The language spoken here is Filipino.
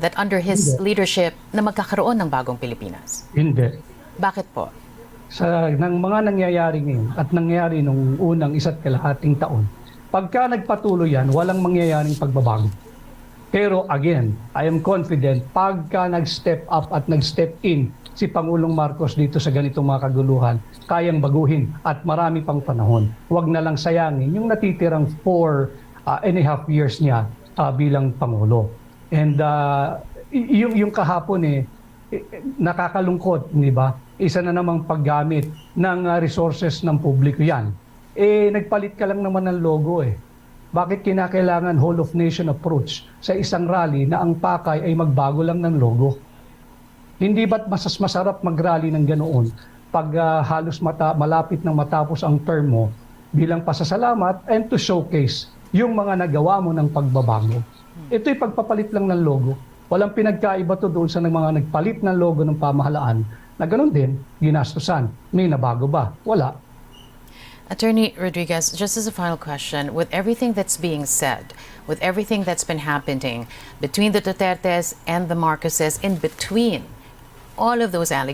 that under his Hindi. leadership na magkakaroon ng bagong Pilipinas? Hindi. Bakit po? Sa ng mga nangyayari ngayon at nangyayari nung unang isa't kalahating taon, pagka nagpatuloy yan, walang mangyayaring pagbabago. Pero again, I am confident pagka nag-step up at nag-step in si Pangulong Marcos dito sa ganitong mga kaguluhan, kayang baguhin at marami pang panahon. Huwag na lang sayangin yung natitirang four uh, and a half years niya uh, bilang Pangulo. And uh, yung, yung kahapon eh, eh, nakakalungkot, di ba? Isa na namang paggamit ng uh, resources ng publiko yan. Eh, nagpalit ka lang naman ng logo eh. Bakit kinakailangan whole of nation approach sa isang rally na ang pakay ay magbago lang ng logo? Hindi ba't masas masarap mag-rally ng ganoon pag ah, halos mata, malapit ng matapos ang term mo bilang pasasalamat and to showcase yung mga nagawa mo ng pagbabago. Ito'y pagpapalit lang ng logo. Walang pinagkaiba to doon sa mga nagpalit ng logo ng pamahalaan na ganoon din, ginastusan. May nabago ba? Wala. Attorney Rodriguez, just as a final question, with everything that's being said, with everything that's been happening between the Dutertes and the Marcoses, in between all of those allegations,